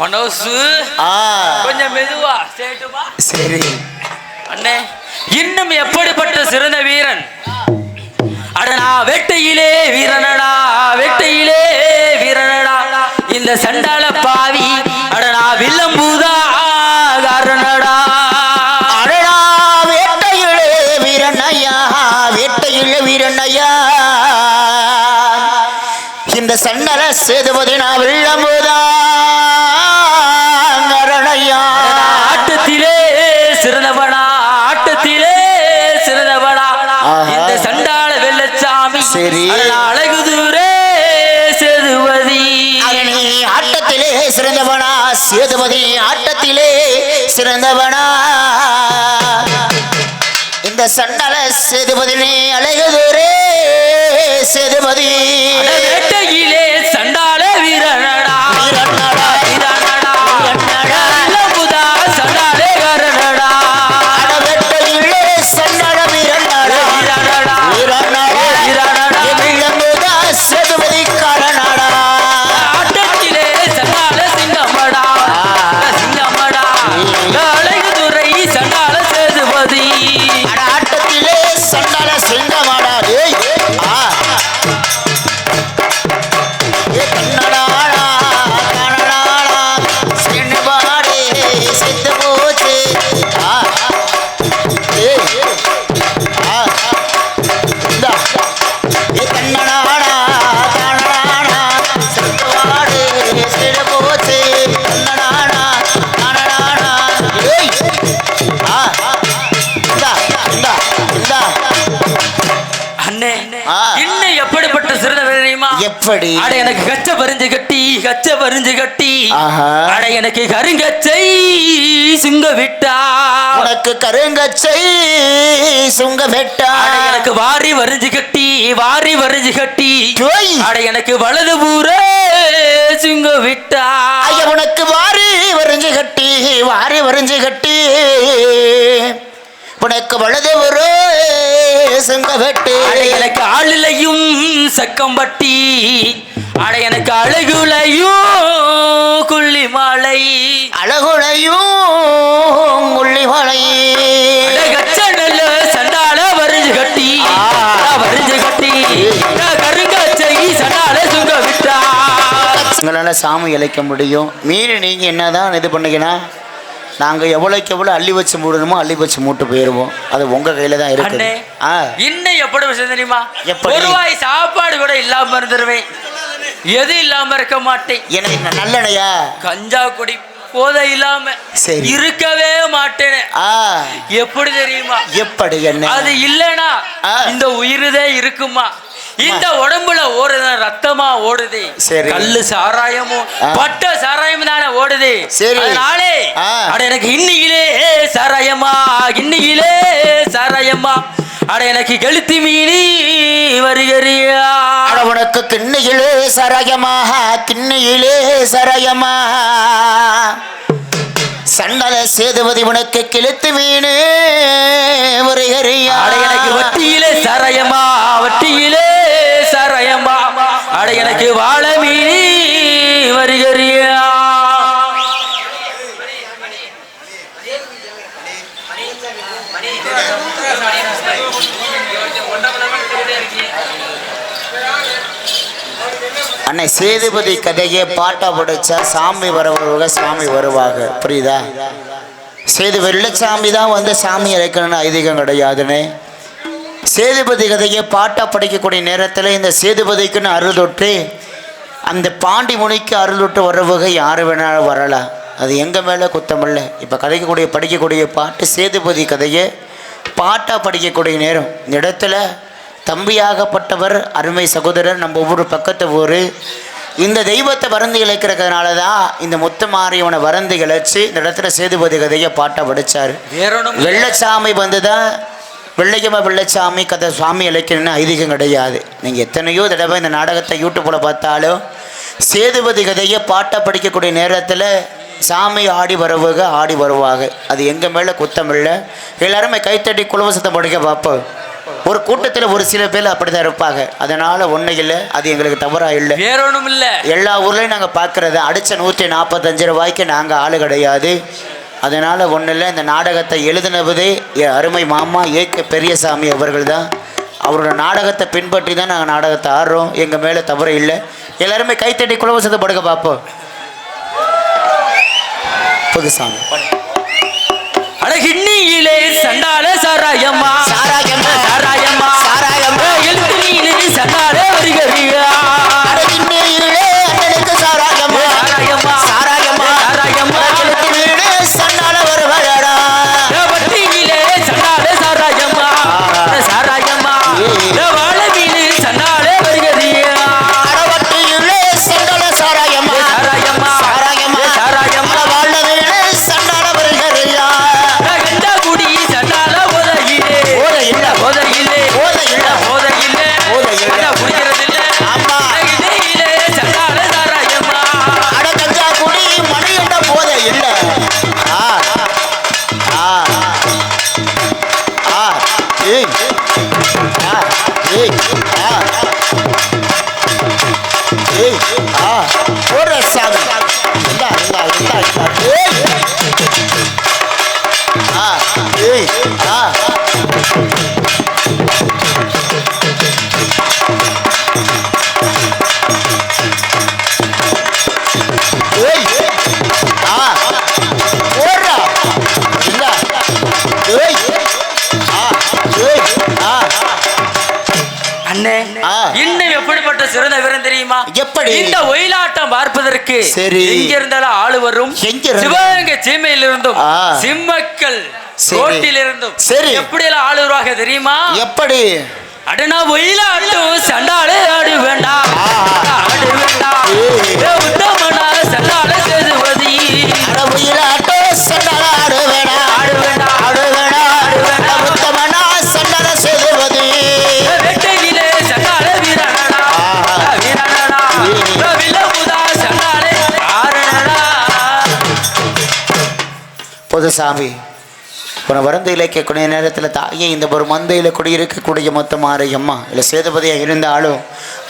மனோசு. கொஞ்சம் மெதுவா. சேட்டுமா சரி. அண்ணே இன்னும் எப்படிப்பட்ட சிறந்த வீரன்? அடனா வேட்டையிலே வீரனடா வேட்டையிலே வீரனடா. இந்த சண்டாள பாவி அடனா வில்லம்பூதா காரணடா. அடடா வேட்டையிலே வீரண்ணையா வேட்டையிலே வீரண்ணையா இந்த சண்டல சேதுபதி நான் வெள்ளமுதா சேதுபதி ஆட்டத்திலே சிறந்தவனா? இந்த சண்டல சேதுபதி நீ அழகுதுரே சேதுபதி. எப்படி? அட எனக்கு கச்ச பறிஞ்சு கட்டி கச்ச பறிஞ்சு கட்டி. அட எனக்கு கருங்கச்சை சுங்க விட்டா. உனக்கு கருங்கச்சை சுங்க வெட்டா. எனக்கு வாரி வரிஞ்சு கட்டி வாரி வரிஞ்சு கட்டி. அட எனக்கு வலது பூரே சுங்க விட்டா. ஐயா உனக்கு வாரி வரைஞ்சு கட்டி வாரி வரைஞ்சு கட்டி. உனக்கு வலது ஒரு சுங்க வெட்டு. அட எனக்கு ஆளிலையும் சக்கம்பட்டி அட எனக்கு அழகுலையும் குள்ளி மாலை அழகுலையும் உள்ளிமலை அட கச்ச நல்ல சண்டால வரிஞ்சு கட்டி வரிஞ்சு கட்டி கருங்கச்சை சண்டால சுங்க விட்டா. உங்களால் சாமி இழைக்க முடியும். மீறி நீங்கள் என்னதான் இது பண்ணீங்கன்னா நாங்கள் எவ்வளோக்கு எவ்வளோ அள்ளி வச்சு மூடணுமோ அள்ளி வச்சு மூட்டு போயிடுவோம். அது உங்கள் கையில் தான் இருக்குது. ஆ. இன்னும் எப்படி விஷயம் தெரியுமா? எப்படி? சாப்பாடு கூட இல்லாம இருந்துருவேன். எது இல்லாம இருக்க மாட்டேன். எனக்கு நல்லனையா கஞ்சா குடி போதை இல்லாம சரி. இருக்கவே மாட்டேன். எப்படி தெரியுமா? எப்படி என்ன? அது இல்லனா ஆ. இந்த உயிருதே இருக்குமா? இந்த உடம்புல ஓடுது ரத்தமா ஓடுது சரி. கல்லு சாராயமும். பட்ட சாராயம் தானே ஓடுது சரி. அதனாலே ஆ. அட எனக்கு இன்னியிலே சாராயமா இன்னியிலே சாராயமா அட எனக்கு கெளுத்தி மீனி வருகிறியா அட உனக்கு கிண்ணியிலே சரயமாக கிண்ணியிலே சரயமா சண்டல சேதுபதி உனக்கு கிழித்து மீனு வருகிறியா அட எனக்கு வட்டியிலே அன்னை சேதுபதி கதையை பாட்டா படிச்சா சாமி வரவங்க சாமி வருவாங்க. புரியுதா? சேது வெள்ளச்சாமி தான் வந்து சாமி இறைக்கணும்னு ஐதீகம் கிடையாதுன்னு சேதுபதி கதையை பாட்டா படிக்கக்கூடிய நேரத்தில் இந்த சேதுபதிக்குன்னு அருள்தொட்டு அந்த பாண்டி முனிக்கு அருள்தொட்டு வர்றவங்க யார் வேணாலும் வரலாம் அது எங்கள் மேலே குத்தமில்ல இப்போ கதைக்கக்கூடிய படிக்கக்கூடிய பாட்டு சேதுபதி கதையை பாட்டாக படிக்கக்கூடிய நேரம். இந்த இடத்துல தம்பியாகப்பட்டவர் அருமை சகோதரர் நம்ம ஒவ்வொரு பக்கத்து ஊர். இந்த தெய்வத்தை வறந்து இழைக்கிறதுனால தான் இந்த முத்து மாரியவனை வறந்து இழைச்சி இந்த இடத்துல சேதுபதி கதையை பாட்டாக படித்தார் வெள்ளச்சாமி வந்து தான் வெள்ளையம்மா வெள்ளைச்சாமி கதை சுவாமி இலக்கியம்னு ஐதீகம் கிடையாது. நீங்கள் எத்தனையோ தடவை இந்த நாடகத்தை யூடியூப்பில் பார்த்தாலும் சேதுபதி கதையை பாட்டை படிக்கக்கூடிய நேரத்தில் சாமி ஆடி வருவாங்க ஆடி வருவாங்க அது எங்கள் மேலே குத்தம் இல்லை எல்லாருமே கைத்தட்டி குலவசத்தை படிக்க பார்ப்போம் ஒரு கூட்டத்தில் ஒரு சில பேர் அப்படி தான் இருப்பாங்க. அதனால் ஒன்றும் இல்லை அது எங்களுக்கு தவறாக இல்லை. வேற ஒண்ணும் இல்ல எல்லா ஊர்லேயும் நாங்கள் பார்க்குறது அடித்த நூற்றி நாற்பத்தஞ்சு ரூபாய்க்கு நாங்கள் ஆள் கிடையாது. அதனால் ஒன்றும் இல்லை இந்த நாடகத்தை எழுதினதே என் அருமை மாமா ஏக்க பெரியசாமி அவர்கள் தான் அவரோட நாடகத்தை பின்பற்றி தான் நாங்கள் நாடகத்தை ஆடுறோம். எங்கள் மேலே தவறு இல்லை. எல்லாருமே கைத்தட்டி குலவசத்தை படுக்க பார்ப்போம் புதுசாமி. ஹின்னியிலே சண்டால சாராயம்மா சாராயம்மா. சாராயம்மா சாராயம்மா. எழுத்துனியிலே சண்டால வருகறியா இன்னும் எப்படிப்பட்ட சிறந்த வீரன் தெரியுமா எப்படி? இந்த ஒயிலாட்டம் பார்ப்பதற்கு சரி. எங்க இருந்தாலும் ஆளு வரும்? சிவகங்கை சீமையில் இருந்தும். சிம்மக்கல் சரி. ரோட்டில் இருந்தும் சரி. எப்படி எல்லாம் ஆளு வருவாங்க தெரியுமா எப்படி அடனா ஒயிலாட்டம் சண்டாலே ஆடு வேண்டாம். ஆடு வேண்டாம் பொதுசாமி உன வரந்து இலக்கக்கூடிய நேரத்தில் தாயே இந்த ஒரு மந்தையில் குடியிருக்கக்கூடிய மொத்த மாரியம்மா இல்லை சேதுபதியாக இருந்தாலும்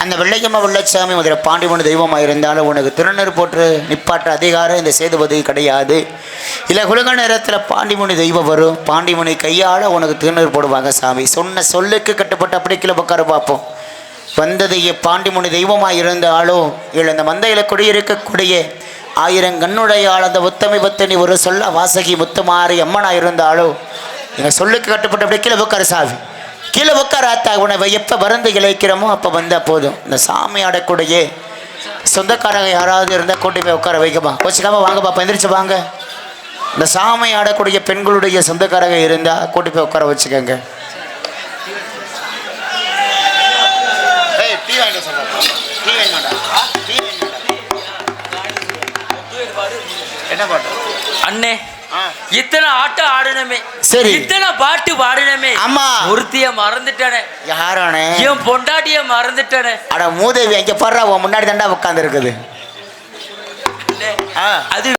அந்த வெள்ளையம்மா வெள்ளச்சாமி முதல்ல பாண்டிமணி தெய்வமாக இருந்தாலும் உனக்கு திருநர் போட்டு நிப்பாட்ட அதிகாரம் இந்த சேதுபதி கிடையாது. இல்லை குலக நேரத்தில் பாண்டிமணி தெய்வம் வரும் பாண்டிமணி கையால் உனக்கு திருநர் போடுவாங்க சாமி. சொன்ன சொல்லுக்கு கட்டுப்பட்டு அப்படி கீழே உட்கார பார்ப்போம். வந்ததையே பாண்டிமுனி தெய்வமாக இருந்தாலும் இல்லை இந்த மந்தையில் குடியிருக்கக்கூடிய ஆயிரம் கண்ணுடையாள் அந்த உத்தமி பத்தனி ஒரு சொல்ல வாசகி முத்துமாரி அம்மனாக இருந்தாலோ எங்கள் சொல்லுக்கு கட்டுப்பட்டு அப்படியே கீழே உட்கார சாவி கீழே உட்கார ஆத்தா உணவை எப்போ மருந்து இழைக்கிறோமோ அப்போ வந்தால் போதும். இந்த சாமி ஆடக்கூடிய சொந்தக்காரங்க யாராவது இருந்தால் கூட்டி போய் உட்கார வைக்கமா வச்சுக்காம வாங்கப்பா பந்திரிச்சு எந்திரிச்சு வாங்க. இந்த சாமி ஆடக்கூடிய பெண்களுடைய சொந்தக்காரங்க இருந்தால் கூட்டி போய் உட்கார வச்சுக்கோங்க. அண்ணே. இத்தனை ஆட்டம் ஆடணுமே சரி. இத்தனை பாட்டு பாடணுமே ஆமா. ஒருத்திய மறந்துட்டானே யாரானே என் பொண்டாட்டிய மறந்துட்டானே அட மூதேவி அங்கே பாடுறா உன் முன்னாடி தாண்டா உட்காந்து இருக்குது அது